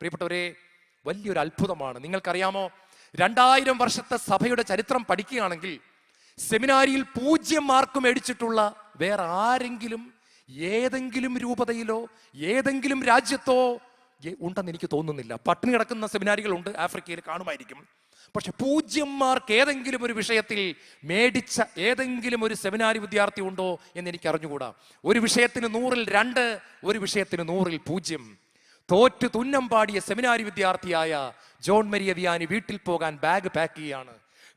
പ്രിയപ്പെട്ടവരെ വലിയൊരു അത്ഭുതമാണ്. നിങ്ങൾക്കറിയാമോ രണ്ടായിരം വർഷത്തെ സഭയുടെ ചരിത്രം പഠിക്കുകയാണെങ്കിൽ സെമിനാരിയിൽ പൂജ്യം മാർക്ക് മേടിച്ചിട്ടുള്ള വേറെ ആരെങ്കിലും ഏതെങ്കിലും രൂപതയിലോ ഏതെങ്കിലും രാജ്യത്തോ ഉണ്ടെന്ന് എനിക്ക് തോന്നുന്നില്ല. പട്ടിണി കിടക്കുന്ന സെമിനാരികളുണ്ട് ആഫ്രിക്കയിൽ കാണുമായിരിക്കും. പക്ഷെ പൂജ്യം മാർക്ക് ഏതെങ്കിലും ഒരു വിഷയത്തിൽ മേടിച്ച ഏതെങ്കിലും ഒരു സെമിനാരി വിദ്യാർത്ഥി ഉണ്ടോ എന്ന് എനിക്ക് അറിഞ്ഞുകൂടാ ഒരു വിഷയത്തിന് നൂറിൽ രണ്ട് ഒരു വിഷയത്തിന് നൂറിൽ പൂജ്യം. തോറ്റ് തുന്നം പാടിയ സെമിനാരി വിദ്യാർത്ഥിയായ ജോൺ മരിയ വിയാനി വീട്ടിൽ പോകാൻ ബാഗ് പാക്ക് ചെയ്യാണ്.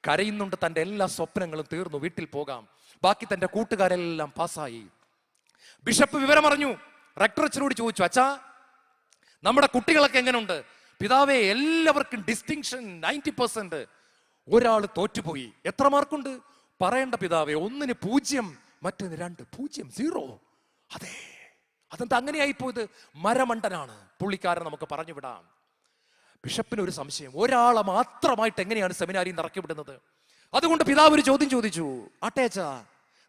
കരയുന്നുണ്ട് തന്റെ എല്ലാ സ്വപ്നങ്ങളും തീർന്നു വീട്ടിൽ പോകാം. ബാക്കി തന്റെ കൂട്ടുകാരെല്ലാം പാസ്സായി ബിഷപ്പ് വിവരമറിഞ്ഞു. റെക്ടറച്ചനോട് ചോദിച്ചു അച്ഛാ നമ്മുടെ കുട്ടികളൊക്കെ എങ്ങനെയുണ്ട് പിതാവെ എല്ലാവർക്കും ഡിസ്റ്റിങ്ഷൻ നയന്റി പെർസെന്റ് ഒരാൾ തോറ്റുപോയി. എത്ര മാർക്കുണ്ട് പറയേണ്ട പിതാവെ ഒന്നിന് പൂജ്യം മറ്റൊന്ന് രണ്ട് പൂജ്യം സീറോ അതെ. അതെന്താ അങ്ങനെയായി പോയത് മരമണ്ടനാണ്. പുള്ളിക്കാരൻ നമുക്ക് പറഞ്ഞു വിടാം ബിഷപ്പിന് ഒരു സംശയം. ഒരാളെ മാത്രമായിട്ട് എങ്ങനെയാണ് സെമിനാരി നിറക്കിവിടുന്നത് അതുകൊണ്ട് പിതാവ് ഒരു ചോദ്യം ചോദിച്ചു. അട്ടേച്ച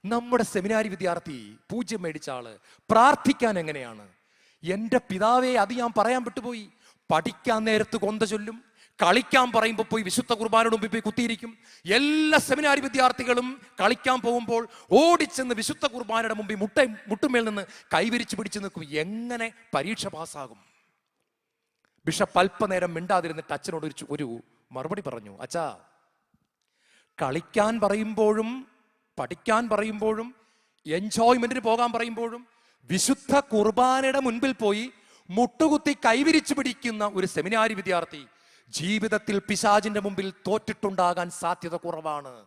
നമ്മുടെ സെമിനാരി വിദ്യാർത്ഥി പൂജ്യം മേടിച്ച ആൾ പ്രാർത്ഥിക്കാൻ എങ്ങനെയാണ്? എന്റെ പിതാവെ അത് ഞാൻ പറയാൻ വിട്ടുപോയി. പഠിക്കാൻ നേരത്ത് കൊന്ത ചൊല്ലും. കളിക്കാൻ പറയുമ്പോൾ പോയി വിശുദ്ധ കുർബാനയുടെ മുമ്പിൽ പോയി കുത്തിയിരിക്കും. എല്ലാ സെമിനാരി വിദ്യാർത്ഥികളും കളിക്കാൻ പോകുമ്പോൾ ഓടിച്ചെന്ന് വിശുദ്ധ കുർബാനയുടെ മുമ്പിൽ മുട്ട മുട്ടുമേൽ നിന്ന് കൈവിരിച്ച് പിടിച്ചു നിൽക്കും. എങ്ങനെ പരീക്ഷ പാസ്സാകും? ബിഷപ്പ് അല്പനേരം മിണ്ടാതിരുന്നിട്ട് അച്ഛനോട് ഒരു ഒരു മറുപടി പറഞ്ഞു. അച്ഛാ കളിക്കാൻ പറയുമ്പോഴും പഠിക്കാൻ പറയുമ്പോഴും എൻജോയ്മെന്റിന് പോകാൻ പറയുമ്പോഴും വിശുദ്ധ കുർബാനയുടെ മുൻപിൽ പോയി മുട്ടുകുത്തി കൈവിരിച്ചു പിടിക്കുന്ന ഒരു സെമിനാരി വിദ്യാർത്ഥി ജീവിതത്തിൽ പിശാജിന്റെ മുമ്പിൽ തോറ്റിട്ടുണ്ടാകാൻ സാധ്യത കുറവാണ്.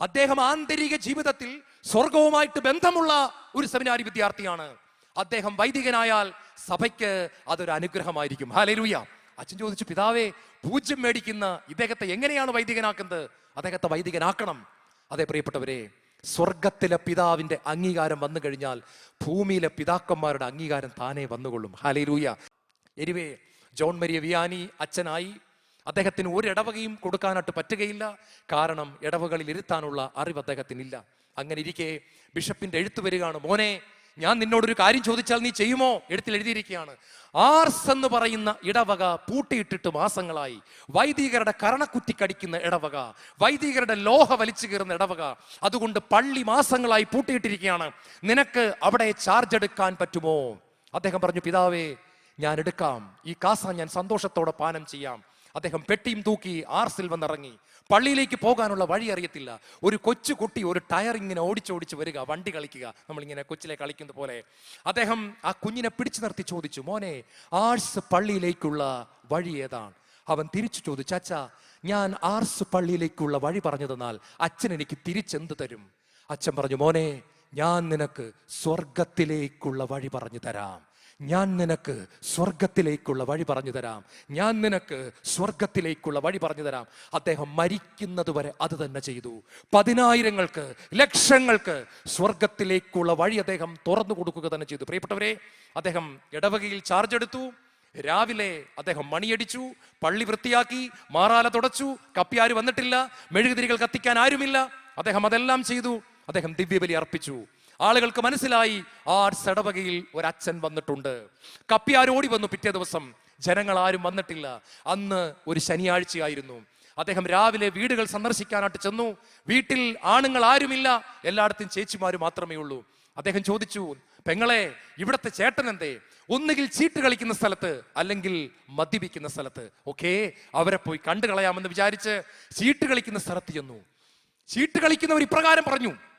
അദ്ദേഹം ആന്തരിക ജീവിതത്തിൽ സ്വർഗവുമായിട്ട് ബന്ധമുള്ള ഒരു സെമിനാരി വിദ്യാർത്ഥിയാണ്. അദ്ദേഹം വൈദികനായാൽ സഭയ്ക്ക് അതൊരു അനുഗ്രഹമായിരിക്കും. ഹാലരൂയ അച്ഛൻ ചോദിച്ചു പിതാവേ പൂജ്യം മേടിക്കുന്ന ഇദ്ദേഹത്തെ എങ്ങനെയാണ് വൈദികനാക്കുന്നത്? അദ്ദേഹത്തെ വൈദികനാക്കണം. അതെ പ്രിയപ്പെട്ടവരെ സ്വർഗത്തിലെ പിതാവിന്റെ അംഗീകാരം വന്നു കഴിഞ്ഞാൽ ഭൂമിയിലെ പിതാക്കന്മാരുടെ അംഗീകാരം താനേ വന്നുകൊള്ളും. Hallelujah anyway John Maria Vianney അച്ഛനായി അദ്ദേഹത്തിന് ഒരു ഇടവകയും കൊടുക്കാനായിട്ട് പറ്റുകയില്ല. കാരണം ഇടവകളിൽ ഇരുത്താനുള്ള അറിവ് അദ്ദേഹത്തിനില്ല. അങ്ങനെ ഇരിക്കെ ബിഷപ്പിന്റെ എഴുത്ത് വരികയാണ്. മോനെ ഞാൻ നിന്നോടൊരു കാര്യം ചോദിച്ചാൽ നീ ചെയ്യുമോ? എഴുത്തിൽ എഴുതിയിരിക്കുകയാണ്. ആർസ് എന്ന് പറയുന്ന ഇടവക പൂട്ടിയിട്ടിട്ട് മാസങ്ങളായി. വൈദികരുടെ കരണക്കുറ്റി കടിക്കുന്ന ഇടവക. വൈദികരുടെ ലോഹ വലിച്ചു കയറുന്ന ഇടവക. അതുകൊണ്ട് പള്ളി മാസങ്ങളായി പൂട്ടിയിട്ടിരിക്കുകയാണ്. നിനക്ക് അവിടെ ചാർജ് എടുക്കാൻ പറ്റുമോ? അദ്ദേഹം പറഞ്ഞു പിതാവേ ഞാൻ എടുക്കാം. ഈ കാസ ഞാൻ സന്തോഷത്തോടെ പാനം ചെയ്യാം. അദ്ദേഹം പെട്ടിയും തൂക്കി ആർസിൽ വന്നിറങ്ങി. പള്ളിയിലേക്ക് പോകാനുള്ള വഴി അറിയത്തില്ല. ഒരു കൊച്ചു കുട്ടി ഒരു ടയർ ഇങ്ങനെ ഓടിച്ചോടിച്ച് വരിക വണ്ടി കളിക്കുക. നമ്മളിങ്ങനെ കൊച്ചിലെ കളിക്കുന്ന പോലെ. അദ്ദേഹം ആ കുഞ്ഞിനെ പിടിച്ചു നിർത്തി ചോദിച്ചു മോനെ ആർസ് പള്ളിയിലേക്കുള്ള വഴി ഏതാണ്? അവൻ തിരിച്ചു ചോദിച്ചു അച്ഛ ഞാൻ ആർസ് പള്ളിയിലേക്കുള്ള വഴി പറഞ്ഞു തന്നാൽ അച്ഛൻ എനിക്ക് തിരിച്ചെന്ത് തരും? അച്ഛൻ പറഞ്ഞു മോനെ ഞാൻ നിനക്ക് സ്വർഗത്തിലേക്കുള്ള വഴി പറഞ്ഞു തരാം. ഞാൻ നിനക്ക് സ്വർഗത്തിലേക്കുള്ള വഴി പറഞ്ഞു തരാം. ഞാൻ നിനക്ക് സ്വർഗത്തിലേക്കുള്ള വഴി പറഞ്ഞു തരാം. അദ്ദേഹം മരിക്കുന്നതുവരെ അത് തന്നെ ചെയ്തു. പതിനായിരങ്ങൾക്ക് ലക്ഷങ്ങൾക്ക് സ്വർഗത്തിലേക്കുള്ള വഴി അദ്ദേഹം തുറന്നു കൊടുക്കുക തന്നെ ചെയ്തു. പ്രിയപ്പെട്ടവരെ അദ്ദേഹം ഇടവകയിൽ ചാർജ് എടുത്തു. രാവിലെ അദ്ദേഹം മണിയടിച്ചു പള്ളി വൃത്തിയാക്കി മാറാല തുടച്ചു കപ്പി ആരും വന്നിട്ടില്ല മെഴുകുതിരികൾ കത്തിക്കാൻ ആരുമില്ല. അദ്ദേഹം അതെല്ലാം ചെയ്തു. അദ്ദേഹം ദിവ്യബലി അർപ്പിച്ചു. ആളുകൾക്ക് മനസ്സിലായി ആ സടവകയിൽ ഒരച്ഛൻ വന്നിട്ടുണ്ട്. കപ്പിയാർ ഓടി വന്നു പിറ്റേ ദിവസം? ജനങ്ങൾ ആരും വന്നിട്ടില്ല. അന്ന് ഒരു ശനിയാഴ്ചയായിരുന്നു. അദ്ദേഹം രാവിലെ വീടുകൾ സന്ദർശിക്കാനായിട്ട് ചെന്നു. വീട്ടിൽ ആണുങ്ങൾ ആരുമില്ല. എല്ലായിടത്തും ചേച്ചിമാര് മാത്രമേ ഉള്ളൂ. അദ്ദേഹം ചോദിച്ചു പെങ്ങളെ ഇവിടത്തെ ചേട്ടൻ എന്തേ? ഒന്നുകിൽ ചീട്ട് കളിക്കുന്ന സ്ഥലത്ത് അല്ലെങ്കിൽ മദ്യപിക്കുന്ന സ്ഥലത്ത്? ഓക്കേ അവരെ പോയി കണ്ടു കളയാമെന്ന് വിചാരിച്ച് ചീട്ട് കളിക്കുന്ന സ്ഥലത്ത് ചെന്നു. ചീട്ട് കളിക്കുന്നവർ ഇപ്രകാരം പറഞ്ഞു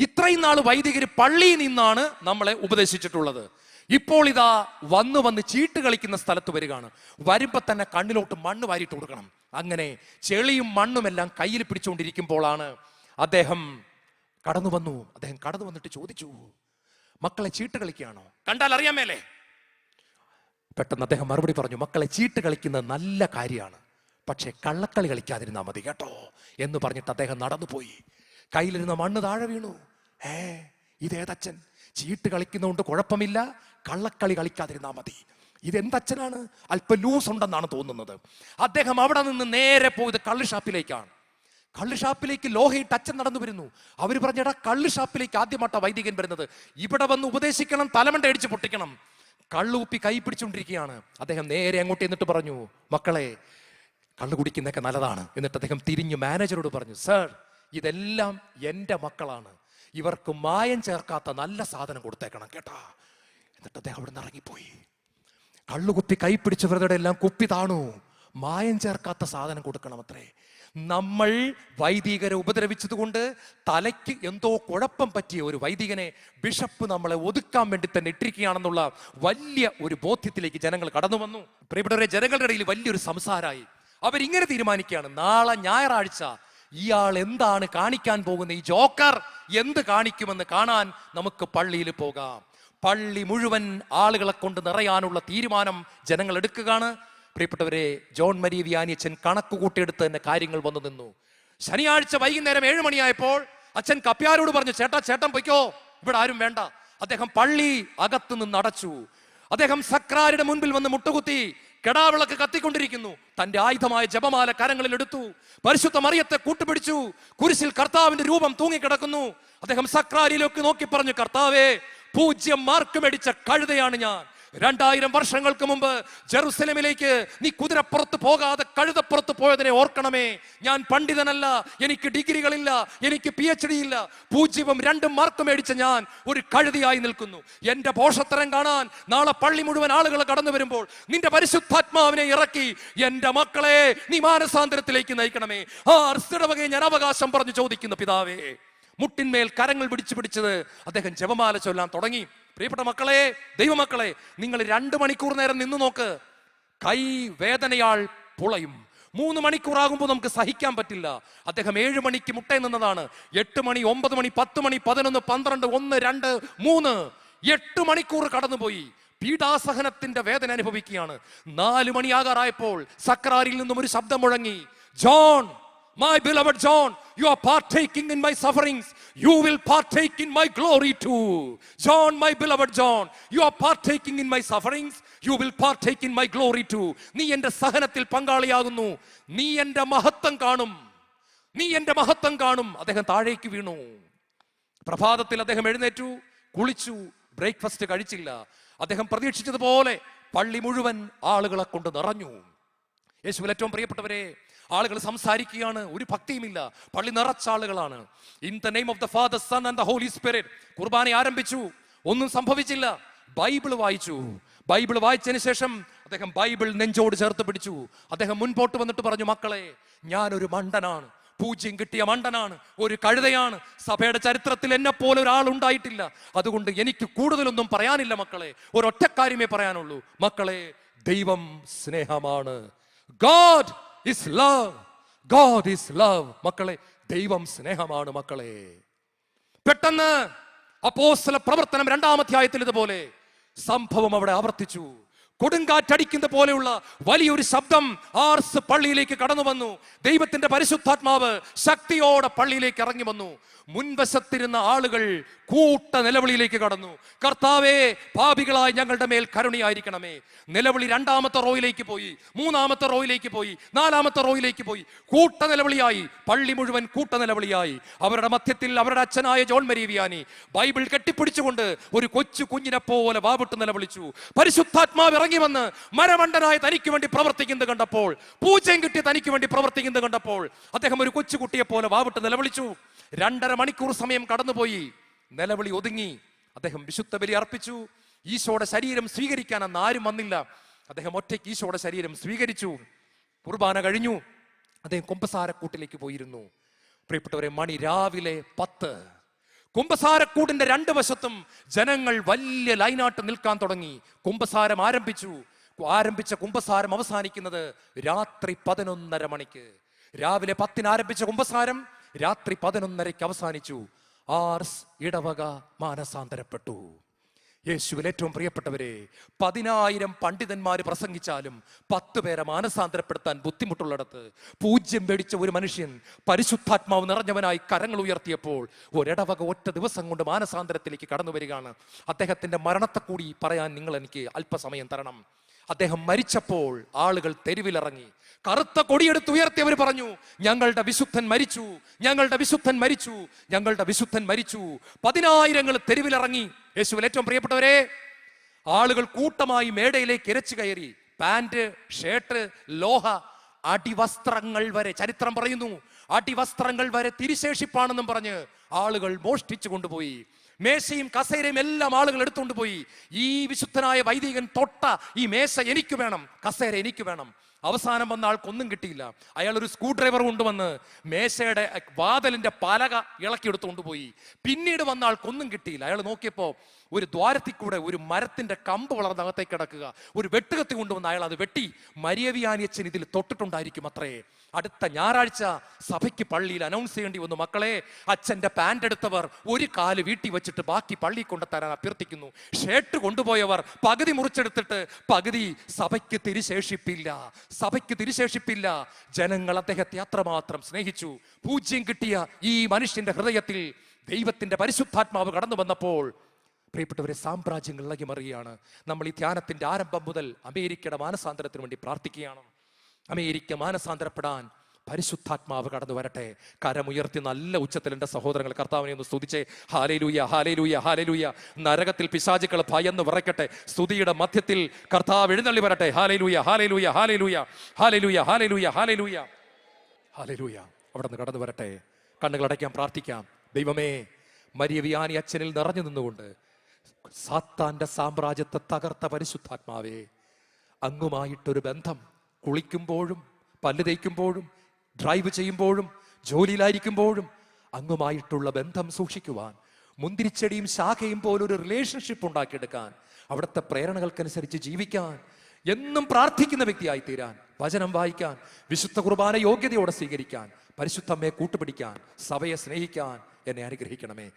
ഇത്രയും നാൾ വൈദികർ പള്ളിയിൽ നിന്നാണ് നമ്മളെ ഉപദേശിച്ചിട്ടുള്ളത്. ഇപ്പോൾ ഇതാ വന്ന് വന്ന് ചീട്ട് കളിക്കുന്ന സ്ഥലത്ത് വരികയാണ്. വരുമ്പോൾ തന്നെ കണ്ണിലോട്ട് മണ്ണ് വാരിയിട്ട് കൊടുക്കണം. അങ്ങനെ ചെളിയും മണ്ണും എല്ലാം കയ്യിൽ പിടിച്ചുകൊണ്ടിരിക്കുമ്പോഴാണ് അദ്ദേഹം കടന്നു വന്നു. അദ്ദേഹം കടന്നു വന്നിട്ട് ചോദിച്ചു മക്കളെ ചീട്ട് കളിക്കുകയാണോ? കണ്ടാൽ അറിയാമേലേ പെട്ടെന്ന് അദ്ദേഹം മറുപടി പറഞ്ഞു മക്കളെ ചീട്ട് കളിക്കുന്നത് നല്ല കാര്യമാണ്. പക്ഷേ കള്ളക്കളി കളിക്കാതിരുന്നാൽ മതി കേട്ടോ. എന്ന് പറഞ്ഞിട്ട് അദ്ദേഹം നടന്നുപോയി. കയ്യിലിരുന്ന മണ്ണ് താഴെ വീണു. ഏ ഇതേതച്ഛൻ ചീട്ട് കളിക്കുന്നതുകൊണ്ട് കുഴപ്പമില്ല. കള്ളക്കളി കളിക്കാതിരുന്നാൽ മതി. ഇതെന്തച്ഛനാണ് അല്പം ലൂസ് ഉണ്ടെന്നാണ് തോന്നുന്നത്. അദ്ദേഹം അവിടെ നിന്ന് നേരെ പോയത് കള്ള് ഷാപ്പിലേക്കാണ്. കള്ള് ഷാപ്പിലേക്ക് ലോഹയിട്ട് അച്ഛൻ നടന്നു വരുന്നു. അവർ പറഞ്ഞടാ കള്ള് ഷാപ്പിലേക്ക് ആദ്യമായിട്ടാണ് വൈദികൻ വരുന്നത്. ഇവിടെ വന്ന് ഉപദേശിക്കണം തലമണ്ട അടിച്ച് പൊട്ടിക്കണം. കള്ളുപ്പി കൈ പിടിച്ചുകൊണ്ടിരിക്കുകയാണ്. അദ്ദേഹം നേരെ അങ്ങോട്ട് എന്നിട്ട് പറഞ്ഞു മക്കളെ കള്ളു കുടിക്കുന്നതൊക്കെ നല്ലതാണ്. എന്നിട്ട് അദ്ദേഹം തിരിഞ്ഞു മാനേജറോട് പറഞ്ഞു സർ ഇതെല്ലാം എന്റെ മക്കളാണ്. ഇവർക്ക് മായം ചേർക്കാത്ത നല്ല സാധനം കൊടുത്തേക്കണം കേട്ടാ. എന്നിട്ട് അദ്ദേഹം അവിടെ നിന്ന് ഇറങ്ങിപ്പോയി. കള്ളുകുത്തി കൈ പിടിച്ചവരുടെ എല്ലാം കുപ്പി താണു. മായം ചേർക്കാത്ത സാധനം കൊടുക്കണം അത്രേ നമ്മൾ വൈദികരെ ഉപദ്രവിച്ചതുകൊണ്ട് തലയ്ക്ക് എന്തോ കുഴപ്പം പറ്റിയ ഒരു വൈദികനെ ബിഷപ്പ് നമ്മളെ ഒതുക്കാൻ വേണ്ടി തന്നെ ഇട്ടിരിക്കുകയാണെന്നുള്ള വലിയ ഒരു ബോധ്യത്തിലേക്ക് ജനങ്ങൾ കടന്നു വന്നു. പ്രിയപ്പെട്ടവരെ ജനങ്ങളുടെ ഇടയിൽ വലിയൊരു സംസാരമായി. അവരിങ്ങനെ തീരുമാനിക്കുകയാണ്. നാളെ ഞായറാഴ്ച ഇയാൾ എന്താണ് കാണിക്കാൻ പോകുന്ന ഈ ജോക്കർ എന്ത് കാണിക്കുമെന്ന് കാണാൻ നമുക്ക് പള്ളിയിൽ പോകാം. പള്ളി മുഴുവൻ ആളുകളെ കൊണ്ട് നിറയാനുള്ള തീരുമാനം ജനങ്ങൾ എടുക്കുകയാണ്. പ്രിയപ്പെട്ടവരെ ജോൺ മരിയ വിയാനിയച്ഛൻ കണക്ക് കൂട്ടിയെടുത്ത് തന്നെ കാര്യങ്ങൾ വന്നു നിന്നു. ശനിയാഴ്ച വൈകുന്നേരം ഏഴ് മണിയായപ്പോൾ അച്ഛൻ കപ്പ്യാരോട് പറഞ്ഞു ചേട്ടാ ചേട്ടൻ പൊയ്ക്കോ. ഇവിടെ ആരും വേണ്ട. അദ്ദേഹം പള്ളി അകത്തുനിന്ന് അടച്ചു. അദ്ദേഹം സക്രാരുടെ മുൻപിൽ വന്ന് മുട്ടുകുത്തി കെടാവിളക്ക് കത്തിക്കൊണ്ടിരിക്കുന്നു. തന്റെ ആയുധമായ ജപമാല കരങ്ങളിൽ എടുത്തു. പരിശുദ്ധ മറിയത്തെ കൂട്ടുപിടിച്ചു. കുരിശിൽ കർത്താവിന്റെ രൂപം തൂങ്ങിക്കിടക്കുന്നു. അദ്ദേഹം സക്രാരിയിലേക്ക് നോക്കി പറഞ്ഞു കർത്താവേ പൂജ്യം മാർക്ക് മേടിച്ച കഴുതയാണ് ഞാൻ. രണ്ടായിരം വർഷങ്ങൾക്ക് മുമ്പ് ജെറുസലമിലേക്ക് നീ കുതിരപ്പുറത്ത് പോകാതെ കഴുതപ്പുറത്ത് പോയതിനെ ഓർക്കണമേ. ഞാൻ പണ്ഡിതനല്ല എനിക്ക് ഡിഗ്രികളില്ല എനിക്ക് പി എച്ച് ഡി ഇല്ല. പൂജ്യവും രണ്ടും മാർക്ക് മേടിച്ച ഞാൻ ഒരു കഴുതിയായി നിൽക്കുന്നു. എന്റെ പോഷത്തരം കാണാൻ നാളെ പള്ളി മുഴുവൻ ആളുകൾ കടന്നു വരുമ്പോൾ നിന്റെ പരിശുദ്ധാത്മാവിനെ ഇറക്കി എന്റെ മക്കളെ നീ മാനസാന്തരത്തിലേക്ക് നയിക്കണമേ. ആ അർസ്ഥിടവകയെ ഞാൻ അവകാശം പറഞ്ഞു ചോദിക്കുന്നു പിതാവേ. മുട്ടിന്മേൽ കരങ്ങൾ പിടിച്ചു പിടിച്ചത് അദ്ദേഹം ജപമാല ചൊല്ലാൻ തുടങ്ങി. പ്രിയപ്പെട്ട മക്കളെ ദൈവമക്കളെ നിങ്ങൾ രണ്ട് മണിക്കൂർ നേരം നിന്ന് നോക്ക്. കൈ വേദനയാൾ പുളയും. മൂന്ന് മണിക്കൂറാകുമ്പോൾ നമുക്ക് സഹിക്കാൻ പറ്റില്ല. അദ്ദേഹം ഏഴ് മണിക്ക് മുട്ട നിന്നതാണ്. എട്ട് മണി ഒമ്പത് മണി പത്ത് മണി പതിനൊന്ന് പന്ത്രണ്ട് ഒന്ന് രണ്ട് മൂന്ന്. എട്ട് മണിക്കൂർ കടന്നുപോയി. പീഡാസഹനത്തിന്റെ വേദന അനുഭവിക്കുകയാണ്. നാല് മണിയാകാറായപ്പോൾ സക്രാരിൽ നിന്നും ഒരു ശബ്ദം മുഴങ്ങി. John my beloved John you are partaking in my sufferings. You will partake in my glory too. John, my beloved John, you are partaking in my sufferings. You will partake in my glory too. നീ എന്റെ സഹനത്തിൽ പങ്കാളിയാകുന്നു നീ എന്റെ മഹത്വം കാണും നീ എന്റെ മഹത്വം കാണും അദ്ദേഹം താഴേക്ക് വീണു പ്രഭാതത്തിൽ അദ്ദേഹം എഴുന്നേറ്റു കുളിച്ചു ബ്രേക്ക്ഫാസ്റ്റ് കഴിച്ചില്ല അദ്ദേഹം പ്രതീക്ഷിച്ചതുപോലെ പള്ളി മുഴുവൻ ആളുകളെ കൊണ്ട് നിറഞ്ഞു യേശുവിൽ ഏറ്റവും പ്രിയപ്പെട്ടവരെ ആളുകൾ സംസാരിക്കുകയാണ്. ഒരു ഭക്തിയുമില്ല. പള്ളി നിറച്ച ആളുകളാണ്. In the name of the father son and the holy spirit കുർബാന ആരംഭിച്ചു. ഒന്നും സംഭവിച്ചില്ല. ബൈബിൾ വായിച്ചു. ബൈബിൾ വായിച്ചതിന് ശേഷം അദ്ദേഹം ബൈബിൾ നെഞ്ചോട് ചേർത്ത് പിടിച്ചു. അദ്ദേഹം മുൻപോട്ട് വന്നിട്ട് പറഞ്ഞു മക്കളെ ഞാനൊരു മണ്ടനാണ്. പൂജ്യം കിട്ടിയ മണ്ടനാണ്. ഒരു കഴുതയാണ്. സഭയുടെ ചരിത്രത്തിൽ എന്നെ പോലെ ഒരാൾ ഉണ്ടായിട്ടില്ല. അതുകൊണ്ട് എനിക്ക് കൂടുതലൊന്നും പറയാനില്ല മക്കളെ. ഒരൊറ്റ കാര്യമേ പറയാനുള്ളൂ. മക്കളെ ദൈവം സ്നേഹമാണ്. God is love God is love മക്കളെ ദൈവം സ്നേഹമാണ് മക്കളെ. പെട്ടെന്ന് അപ്പോസ്തല പ്രവർത്തനം രണ്ടാമധ്യായത്തിൽ ഇതുപോലെ സംഭവം അവിടെ ആവർത്തിച്ചു. കൊടുങ്കാറ്റടിക്കുന്ന പോലെയുള്ള വലിയൊരു ശബ്ദം ആർസ് പള്ളിയിലേക്ക് കടന്നു വന്നു. ദൈവത്തിന്റെ പരിശുദ്ധാത്മാവ് ശക്തിയോടെ പള്ളിയിലേക്ക് ഇറങ്ങി വന്നു. മുൻവശത്തിരുന്ന ആളുകൾ കൂട്ട നിലവിളിയിലേക്ക് കടന്നു. കർത്താവേ പാപികളായി ഞങ്ങളുടെ മേൽ കരുണയായിരിക്കണമേ. നിലവിളി രണ്ടാമത്തെ റോയിലേക്ക് പോയി മൂന്നാമത്തെ റോയിലേക്ക് പോയി നാലാമത്തെ റോയിലേക്ക് പോയി. കൂട്ട നിലവിളിയായി പള്ളി മുഴുവൻ കൂട്ട നിലവിളിയായി. അവരുടെ മധ്യത്തിൽ അവരുടെ അച്ഛനായ ജോൺ മരീവിയാനി ബൈബിൾ കെട്ടിപ്പിടിച്ചുകൊണ്ട് ഒരു കൊച്ചു കുഞ്ഞിനെ പോലെ വാവിട്ട് നിലവിളിച്ചു. പരിശുദ്ധാത്മാവ് ഇറങ്ങി വന്ന് മരമണ്ടനായ തനിക്ക് വേണ്ടി പ്രവർത്തിക്കുന്നത് കണ്ടപ്പോൾ പൂജയും കിട്ടി തനിക്ക് വേണ്ടി പ്രവർത്തിക്കുന്നത് കണ്ടപ്പോൾ അദ്ദേഹം ഒരു കൊച്ചുകുട്ടിയെ പോലെ വാവിട്ട് നിലവിളിച്ചു. രണ്ടര മണിക്കൂർ സമയം കടന്നുപോയി. നിലവിളി ഒതുങ്ങി. അദ്ദേഹം വിശുദ്ധ ബലി അർപ്പിച്ചു. ഈശോയുടെ ശരീരം സ്വീകരിക്കാൻ അന്ന് ആരും വന്നില്ല. അദ്ദേഹം ഒറ്റയ്ക്ക് ഈശോയുടെ ശരീരം സ്വീകരിച്ചു. കുർബാന കഴിഞ്ഞു. അദ്ദേഹം കുമ്പസാരക്കൂട്ടിലേക്ക് പോയിരുന്നു. പ്രിയപ്പെട്ടവരെ മണി രാവിലെ പത്ത്. കുംഭസാരക്കൂടിന്റെ രണ്ട് വശത്തും ജനങ്ങൾ വലിയ ലൈനാട്ട് നിൽക്കാൻ തുടങ്ങി. കുംഭസാരം ആരംഭിച്ചു. ആരംഭിച്ച കുംഭസാരം അവസാനിക്കുന്നത് രാത്രി പതിനൊന്നര മണിക്ക്. രാവിലെ പത്തിന് ആരംഭിച്ച കുംഭസാരം രാത്രി പതിനൊന്നരയ്ക്ക് അവസാനിച്ചു. ആർസ് ഇടവക മാനസാന്തരപ്പെട്ടു. യേശുവിൽ ഏറ്റവും പ്രിയപ്പെട്ടവരെ പതിനായിരം പണ്ഡിതന്മാർ പ്രസംഗിച്ചാലും പത്ത് പേരെ മാനസാന്തരപ്പെടുത്താൻ ബുദ്ധിമുട്ടുള്ളിടത്ത് പൂജ്യം മേടിച്ച ഒരു മനുഷ്യൻ പരിശുദ്ധാത്മാവ് നിറഞ്ഞവനായി കരങ്ങൾ ഉയർത്തിയപ്പോൾ ഒരിടവക ഒറ്റ ദിവസം കൊണ്ട് മാനസാന്തരത്തിലേക്ക് കടന്നു വരികയാണ്. അദ്ദേഹത്തിന്റെ മരണത്തെ കൂടി പറയാൻ നിങ്ങൾ എനിക്ക് അല്പസമയം തരണം. അദ്ദേഹം മരിച്ചപ്പോൾ ആളുകൾ തെരുവിലിറങ്ങി കറുത്ത കൊടിയെടുത്ത് ഉയർത്തിയവർ പറഞ്ഞു ഞങ്ങളുടെ വിശുദ്ധൻ മരിച്ചു ഞങ്ങളുടെ വിശുദ്ധൻ മരിച്ചു ഞങ്ങളുടെ വിശുദ്ധൻ മരിച്ചു. പതിനായിരങ്ങൾ തെരുവിലിറങ്ങി. യേശുവിൽ ഏറ്റവും പ്രിയപ്പെട്ടവരെ ആളുകൾ കൂട്ടമായി മേടയിലേക്ക് ഇരച്ചു കയറി. പാന്റ് ഷർട്ട് ലോഹ അടിവസ്ത്രങ്ങൾ വരെ. ചരിത്രം പറയുന്നു അടിവസ്ത്രങ്ങൾ വരെ തിരിശേഷിപ്പാണെന്നും പറഞ്ഞ് ആളുകൾ മോഷ്ടിച്ചു കൊണ്ടുപോയി. മേശയും കസേരയും എല്ലാം ആളുകൾ എടുത്തുകൊണ്ട് പോയി. ഈ വിശുദ്ധനായ വൈദികൻ തൊട്ട ഈ മേശ എനിക്ക് വേണം കസേര എനിക്ക് വേണം. അവസാനം വന്ന ആൾക്കൊന്നും കിട്ടിയില്ല. അയാൾ ഒരു സ്ക്രൂ ഡ്രൈവർ കൊണ്ടുവന്ന് മേശയുടെ വാതലിന്റെ പലക ഇളക്കിയെടുത്ത് കൊണ്ടുപോയി പിന്നീട് വന്ന ആൾക്കൊന്നും കിട്ടിയില്ല. അയാൾ നോക്കിയപ്പോ ഒരു ദ്വാരത്തിൽ കൂടെ ഒരു മരത്തിന്റെ കമ്പ് വളർന്ന് അകത്തേക്ക് കിടക്കുക. ഒരു വെട്ടുകത്തി കൊണ്ടുവന്ന് അയാൾ അത് വെട്ടി മരിയവിയാനിയച്ചൻ ഇതിൽ തൊട്ടിട്ടുണ്ടായിരിക്കും അത്രേ. അടുത്ത ഞായറാഴ്ച സഭയ്ക്ക് പള്ളിയിൽ അനൗൺസ് ചെയ്യേണ്ടി വന്നു. മക്കളെ അച്ഛന്റെ പാന്റ് എടുത്തവർ ഒരു കാൽ വീട്ടി വെച്ചിട്ട് ബാക്കി പള്ളി കൊണ്ടുതരാൻ അഭ്യർത്ഥിക്കുന്നു. ഷേർട്ട് കൊണ്ടുപോയവർ പകുതി മുറിച്ചെടുത്തിട്ട് പകുതി സഭയ്ക്ക് തിരിശേഷിപ്പില്ല. സഭയ്ക്ക് തിരിശേഷിപ്പില്ല. ജനങ്ങൾ അദ്ദേഹത്തെ അത്രമാത്രം സ്നേഹിച്ചു. പൂജ്യം കിട്ടിയ ഈ മനുഷ്യന്റെ ഹൃദയത്തിൽ ദൈവത്തിന്റെ പരിശുദ്ധാത്മാവ് കടന്നു വന്നപ്പോൾ പ്രിയപ്പെട്ടവരെ സാമ്രാജ്യങ്ങൾ ഇളകി മറിയുകയാണ് നമ്മൾ ഈ ധ്യാനത്തിന്റെ ആരംഭം മുതൽ അമേരിക്കയുടെ മാനസാന്തരത്തിന് വേണ്ടി പ്രാർത്ഥിക്കുകയാണ്. അമേരിക്ക മാനസാന്തരപ്പെടാൻ പരിശുദ്ധാത്മാവ് കടന്നു വരട്ടെ. കരമുയർത്തി നല്ല ഉച്ചത്തിൽ എന്റെ സഹോദരങ്ങൾ കർത്താവിനെ ഒന്ന് സ്തുതിച്ചേ. Hallelujah hallelujah hallelujah. നരകത്തിൽ പിശാചുക്കൾ ഭയന്ന് വിറയ്ക്കട്ടെ. സ്തുതിയുടെ മധ്യത്തിൽ കർത്താവ് എഴുന്നള്ളി വരട്ടെ. Hallelujah hallelujah hallelujah hallelujah hallelujah hallelujah. Hallelujah. അവിടെ നിന്ന് കടന്നു വരട്ടെ. കണ്ണുകളടയ്ക്കാൻ പ്രാർത്ഥിക്കാം. ദൈവമേ മരിയവിയാനി അച്ഛനിൽ നിറഞ്ഞു നിന്നുകൊണ്ട് സാത്താന്റെ സാമ്രാജ്യത്തെ തകർത്ത പരിശുദ്ധാത്മാവേ അങ്ങുമായിട്ടൊരു ബന്ധം കുളിക്കുമ്പോഴും പല്ല് തേക്കുമ്പോഴും ഡ്രൈവ് ചെയ്യുമ്പോഴും ജോലിയിലായിരിക്കുമ്പോഴും അങ്ങുമായിട്ടുള്ള ബന്ധം സൂക്ഷിക്കുവാൻ മുന്തിരിച്ചെടിയും ശാഖയും പോലൊരു റിലേഷൻഷിപ്പ് ഉണ്ടാക്കിയെടുക്കാൻ അവിടുത്തെ പ്രേരണകൾക്കനുസരിച്ച് ജീവിക്കാൻ എന്നും പ്രാർത്ഥിക്കുന്ന വ്യക്തിയായി തീരാൻ വചനം വായിക്കാൻ വിശുദ്ധ കുർബാന യോഗ്യതയോടെ സ്വീകരിക്കാൻ പരിശുദ്ധമ്മയെ കൂട്ടുപിടിക്കാൻ സഭയെ സ്നേഹിക്കാൻ എന്നെ അനുഗ്രഹിക്കണമേ.